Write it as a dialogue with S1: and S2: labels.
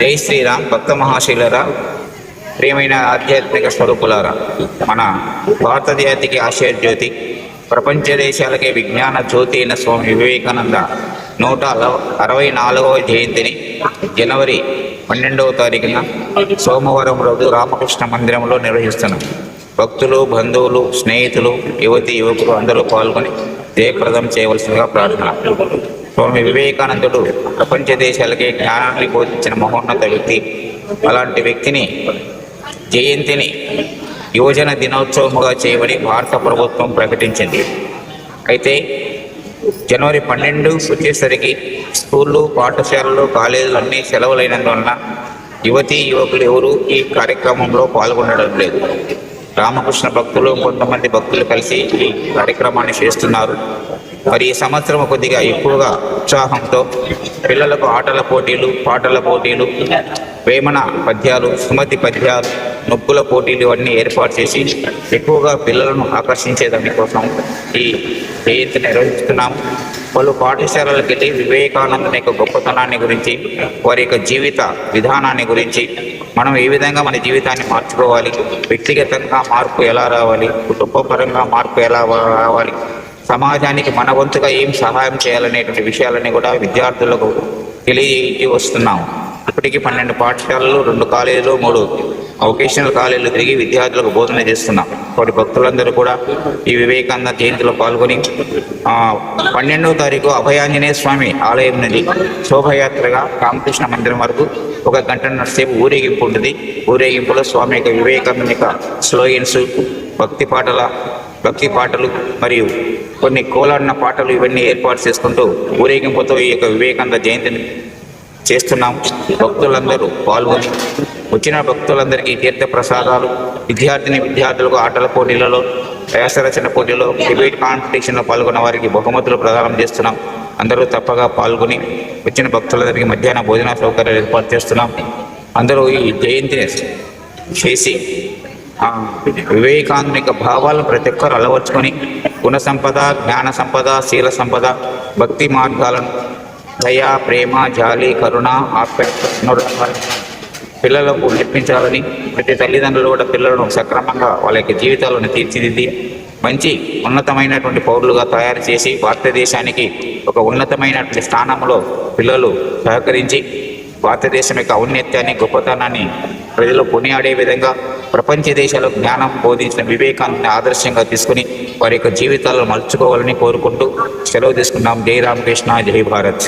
S1: జై శ్రీరామ్ భక్త మహాశీలరా ప్రియమైన ఆధ్యాత్మిక స్వరూపులారా మన భారతదేశానికి ఆశయ జ్యోతి ప్రపంచ దేశాలకే విజ్ఞాన జ్యోతి అయిన స్వామి వివేకానంద నూట అరవై నాలుగవ జయంతిని జనవరి పన్నెండవ తారీఖున సోమవారం రోజు రామకృష్ణ మందిరంలో నిర్వహిస్తున్నాం. భక్తులు బంధువులు స్నేహితులు యువతి యువకులు అందరూ పాల్గొని జయప్రదం చేయవలసిందిగా ప్రార్థన. స్వామి వివేకానందుడు ప్రపంచ దేశాలకే జ్ఞానాన్ని బోధించిన మహోన్నత వ్యక్తి. అలాంటి వ్యక్తిని జయంతిని యువజన దినోత్సవముగా చేయమని భారత ప్రభుత్వం ప్రకటించింది. అయితే జనవరి పన్నెండు వచ్చేసరికి స్కూళ్ళు పాఠశాలలు కాలేజీలు అన్నీ సెలవులైనందువలన యువతీ యువకులు ఎవరు ఈ కార్యక్రమంలో పాల్గొనడం లేదు. రామకృష్ణ భక్తులు కొంతమంది భక్తులు కలిసి ఈ కార్యక్రమాన్ని చేస్తున్నారు. మరి ఈ సంవత్సరం కొద్దిగా ఎక్కువగా ఉత్సాహంతో పిల్లలకు ఆటల పోటీలు పాటల పోటీలు వేమన పద్యాలు సుమతి పద్యాలు నొప్పుల పోటీలు అన్నీ ఏర్పాటు చేసి ఎక్కువగా పిల్లలను ఆకర్షించే దానికోసం ఈ జయంతి నిర్వహిస్తున్నాము పలు పాఠశాలలకు వెళ్ళి వివేకానందుని యొక్క గొప్పతనాన్ని గురించి వారి యొక్క జీవిత విధానాన్ని గురించి మనం ఏ విధంగా మన జీవితాన్ని మార్చుకోవాలి వ్యక్తిగతంగా మార్పు ఎలా రావాలి కుటుంబపరంగా మార్పు ఎలా రావాలి సమాజానికి మన వంతుగా ఏం సహాయం చేయాలనేటువంటి విషయాలని కూడా విద్యార్థులకు తెలియజేసి వస్తున్నాం ఇప్పటికీ పన్నెండు పాఠశాలలు రెండు కాలేజీలు మూడు వొకేషనల్ కాలేజీలు తిరిగి విద్యార్థులకు బోధన చేస్తున్నాం. వాటి భక్తులందరూ కూడా ఈ వివేకానంద జయంతిలో పాల్గొని పన్నెండవ తారీఖు అభయాంజనేయ స్వామి ఆలయం నుండి శోభయాత్రగా రామకృష్ణ మందిరం వరకు ఒక గంటన్నర సేపు ఊరేగింపు ఉంటుంది. ఊరేగింపులో స్వామి యొక్క వివేకానంద యొక్క స్లోగన్స్ భక్తి పాటల భక్తి పాటలు మరియు కొన్ని కోలాడిన పాటలు ఇవన్నీ ఏర్పాటు చేసుకుంటూ ఊరేగింపుతో ఈ యొక్క వివేకానంద జయంతిని చేస్తున్నాం. భక్తులందరూ పాల్గొని వచ్చిన భక్తులందరికీ తీర్థ ప్రసాదాలు విద్యార్థిని విద్యార్థులకు ఆటల పోటీలలో వ్యాసరచన పోటీలో డిబేట్ కాంపిటీషన్లో పాల్గొన్న వారికి బహుమతులు ప్రదానం చేస్తున్నాం. అందరూ తప్పగా పాల్గొని వచ్చిన భక్తులందరికీ మధ్యాహ్న భోజన సౌకర్యాలు ఏర్పాటు చేస్తున్నాం. అందరూ ఈ జయంతిని చేసి ఆ వివేకానంద భావాలను ప్రతి ఒక్కరు అలవర్చుకొని గుణ సంపద జ్ఞాన సంపద శీల సంపద భక్తి మార్గాలను దయ ప్రేమ జాలి కరుణ ఆప్యాయత పిల్లలకు నేర్పించాలని ప్రతి తల్లిదండ్రులు కూడా పిల్లలను సక్రమంగా వాళ్ళ యొక్క జీవితాలను తీర్చిదిద్ది మంచి ఉన్నతమైనటువంటి పౌరులుగా తయారు చేసి భారతదేశానికి ఒక ఉన్నతమైనటువంటి స్థానంలో పిల్లలు సహకరించి భారతదేశం యొక్క ఔన్నత్యాన్ని గొప్పతనాన్ని ప్రజలు కొనియాడే విధంగా ప్రపంచ దేశాలకు జ్ఞానం బోధించిన వివేకానందని ఆదర్శంగా తీసుకుని వారి యొక్క జీవితాలను మలుచుకోవాలని కోరుకుంటూ సెలవు తీసుకున్నాం జై రామకృష్ణ జై భారత్.